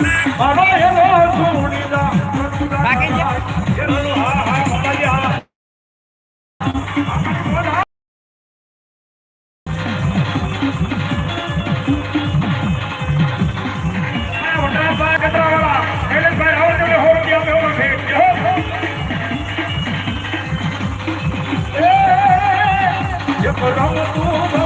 Vamos, vamos,